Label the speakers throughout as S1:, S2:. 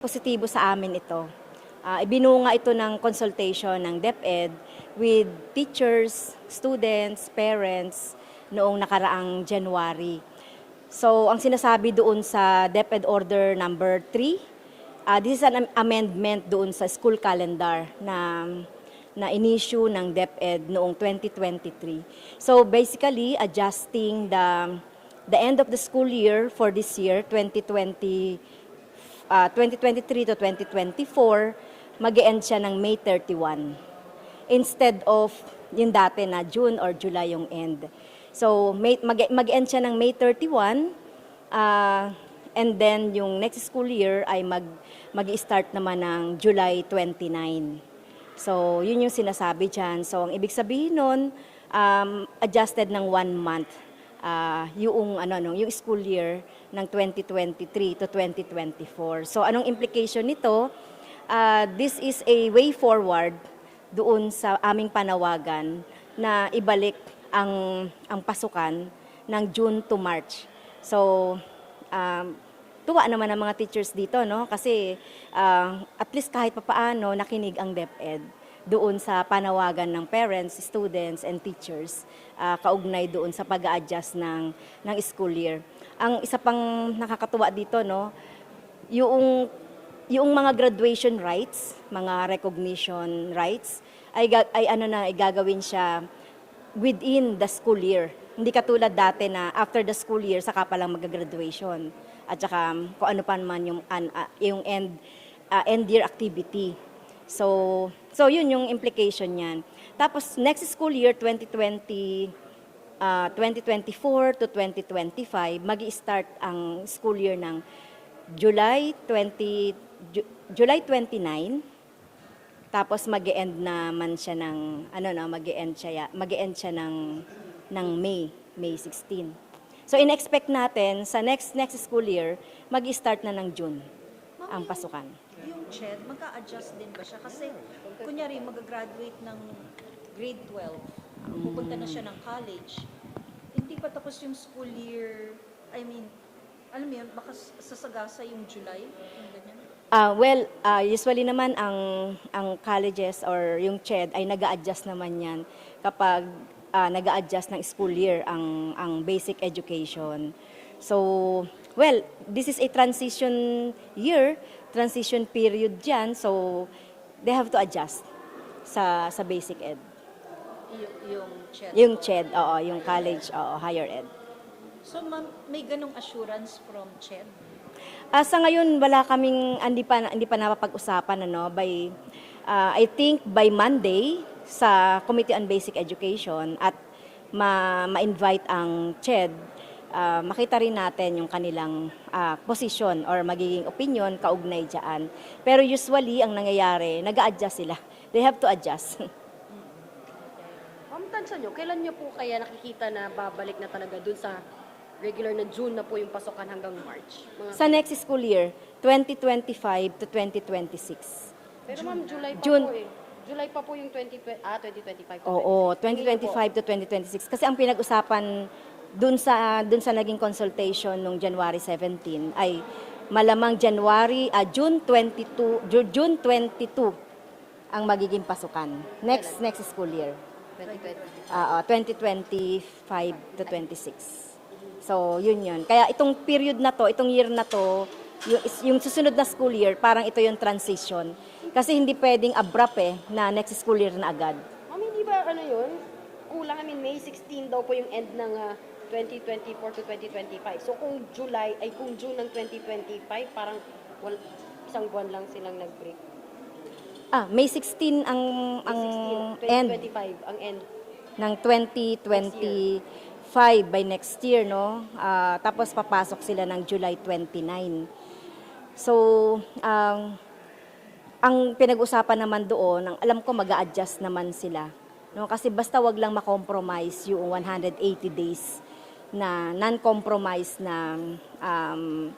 S1: Positibo sa amin ito. Ah, ibinunga ito ng consultation ng DepEd with teachers, students, parents noong nakaraang January. So, ang sinasabi doon sa DepEd Order number 3, ah, this is an am- amendment doon sa school calendar na na inissue ng DepEd noong 2023. So basically adjusting the the end of the school year for this year 2020 uh, 2023 to 2024, mag end siya ng May 31. Instead of yung dati na June or July yung end. So, May, mag, end siya ng May 31, uh, and then yung next school year ay mag, mag-start naman ng July 29. So, yun yung sinasabi dyan. So, ang ibig sabihin nun, um, adjusted ng one month ah, yung ano no, yung school year ng 2023 to 2024. So anong implication nito? Ah, this is a way forward doon sa aming panawagan na ibalik ang ang pasukan ng June to March. So um, tuwa naman ang mga teachers dito no kasi ah, at least kahit papaano nakinig ang DepEd doon sa panawagan ng parents, students, and teachers ah, kaugnay doon sa pag adjust ng, ng school year. Ang isa pang nakakatuwa dito, no, yung, yung mga graduation rights, mga recognition rights, ay, ay ano na, ay gagawin siya within the school year. Hindi katulad dati na after the school year, saka pa lang mag-graduation. At saka kung ano pa man yung, ah, yung end, ah, end year activity. So, so yun yung implication niyan. Tapos next school year 2020 ah, 2024 to 2025, magi-start ang school year ng July 20 Ju- July 29 tapos mag-end naman siya ng ano no, mag-end siya mag-end siya ng ng May, May 16. So in-expect natin sa next next school year, magi-start na ng June ang pasukan.
S2: Yung CHED, magka-adjust din ba siya? Kasi, kunyari, mag-graduate ng grade 12, pupunta na siya ng college, hindi pa tapos yung school year, I mean, alam mo yun, baka sasagasa yung July, yung ganyan.
S1: Ah, well, ah, usually naman ang ang colleges or yung CHED ay nag-a-adjust naman 'yan kapag ah, nag-a-adjust ng school year ang ang basic education. So, well, this is a transition year, transition period diyan, so they have to adjust sa sa basic ed.
S2: Y- yung CHED.
S1: Yung CHED, oo, yung college, oo, higher ed.
S2: So, ma'am, may ganong assurance from CHED?
S1: Ah, sa ngayon wala kaming hindi pa hindi pa napapag-usapan ano by ah, I think by Monday sa Committee on Basic Education at ma- ma-invite ang CHED ah, makita rin natin yung kanilang ah, position or magiging opinion kaugnay diyan. Pero usually ang nangyayari, nag-a-adjust sila. They have to adjust.
S3: Ma'am, tansa nyo, kailan nyo po kaya nakikita na babalik na talaga dun sa regular na June na po yung pasukan hanggang March? Mga,
S1: sa next school year, 2025 to 2026.
S3: pero ma'am, July pa
S1: June.
S3: po eh. July pa po yung 2020, ah, 2025. po.
S1: Oo,
S3: Hindi na po.
S1: 2025 to 2026. Kasi ang pinag-usapan dun sa dun sa naging consultation nung January 17 ay malamang January, ah, June 22, Ju- June 22 ang magiging pasukan. Next next school year.
S3: 2020.
S1: Ah, ah, 2025 to 26. So, yun yun. Kaya itong period na to, itong year na to, yung, yung susunod na school year, parang ito yung transition. Kasi hindi pwedeng abrupt eh, na next school year na agad.
S3: Ma'am, hindi ba ano yun? Kulang, I mean, May 16 daw po yung end ng ah, 2024 to 2025. So kung July, ay kung June ng 2025, parang wal, isang buwan lang silang nag-break.
S1: Ah, May 16 ang ang
S3: 16,
S1: end
S3: 2025, ang end.
S1: ng 2025 by next year, no? Ah, tapos papasok sila ng July 29. So, ang ang pinag-usapan naman doon, ang alam ko mag adjust naman sila. No? Kasi basta wag lang makompromise yung 180 days na non-compromise na um,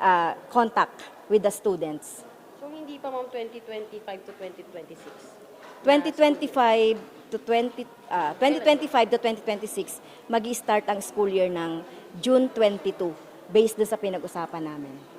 S1: ah, contact with the students.
S3: So hindi pa ma'am 2025 to 2026.
S1: 2025 to 20 ah, 2025 to 2026 magi-start ang school year ng June 22 based sa pinag-usapan namin.